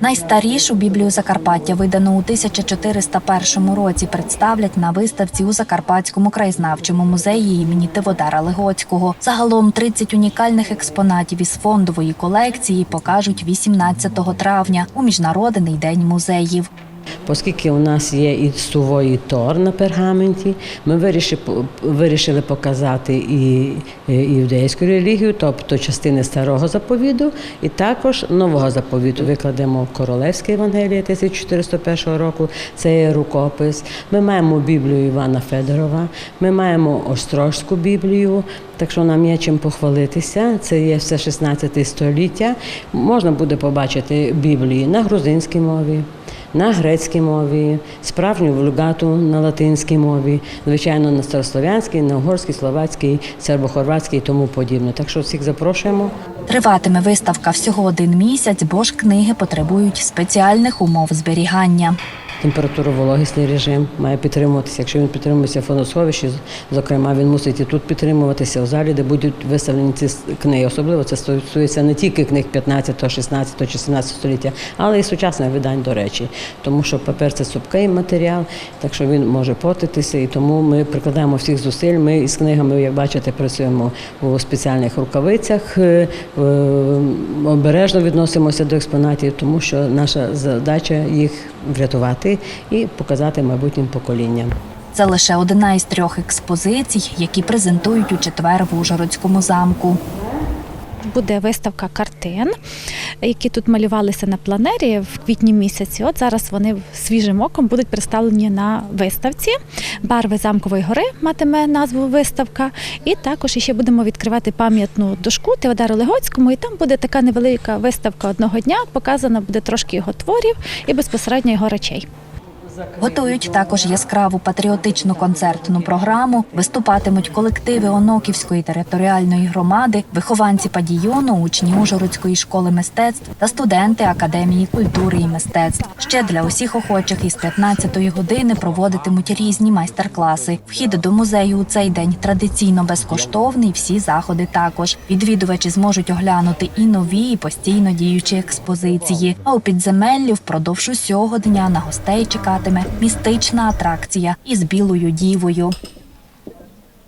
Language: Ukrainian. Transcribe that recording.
Найстарішу біблію Закарпаття, видану у 1401 році, представлять на виставці у Закарпатському краєзнавчому музеї імені Тиводара Легоцького. Загалом 30 унікальних експонатів із фондової колекції покажуть 18 травня у міжнародний день музеїв. Оскільки у нас є і сувої тор на пергаменті, ми вирішили, вирішили показати і і іудейську релігію, тобто частини старого заповіду, і також нового заповіту. Викладемо Королевське Євангеліє 1401 року. Це є рукопис. Ми маємо Біблію Івана Федорова, ми маємо Острожську Біблію. Так що нам є чим похвалитися. Це є все 16 століття. Можна буде побачити Біблії на грузинській мові на грецькій мові, справжню вульгату на латинській мові, звичайно, на старослов'янській, на угорській, словацькій, сербо-хорватській і тому подібне. Так що всіх запрошуємо. Триватиме виставка всього один місяць, бо ж книги потребують спеціальних умов зберігання. Температура вологісний режим має підтримуватися. Якщо він підтримується в фоносховищі, зокрема, він мусить і тут підтримуватися у залі, де будуть виставлені ці книги. Особливо це стосується не тільки книг 15, 16 чи 17 століття, але й сучасних видань, до речі. Тому що папер це цупкий матеріал, так що він може портитися, і тому ми прикладаємо всіх зусиль. Ми із книгами, як бачите, працюємо у спеціальних рукавицях, е, обережно відносимося до експонатів, тому що наша задача їх врятувати і показати майбутнім поколінням. Це лише одна із трьох експозицій, які презентують у четвер в Ужгородському замку. Буде виставка картин, які тут малювалися на планері в квітні місяці. От зараз вони свіжим оком будуть представлені на виставці. Барви замкової гори матиме назву виставка. І також ще будемо відкривати пам'ятну дошку Теодару Легоцькому. І там буде така невелика виставка одного дня. Показана буде трошки його творів і безпосередньо його речей. Готують також яскраву патріотичну концертну програму. Виступатимуть колективи Оноківської територіальної громади, вихованці падійону, учні Ужгородської школи мистецтв та студенти Академії культури і мистецтв. Ще для усіх охочих із 15-ї години проводитимуть різні майстер-класи. Вхід до музею у цей день традиційно безкоштовний. Всі заходи також. Відвідувачі зможуть оглянути і нові, і постійно діючі експозиції. А у підземеллі впродовж усього дня на гостей чекатиме містична атракція із білою дівою.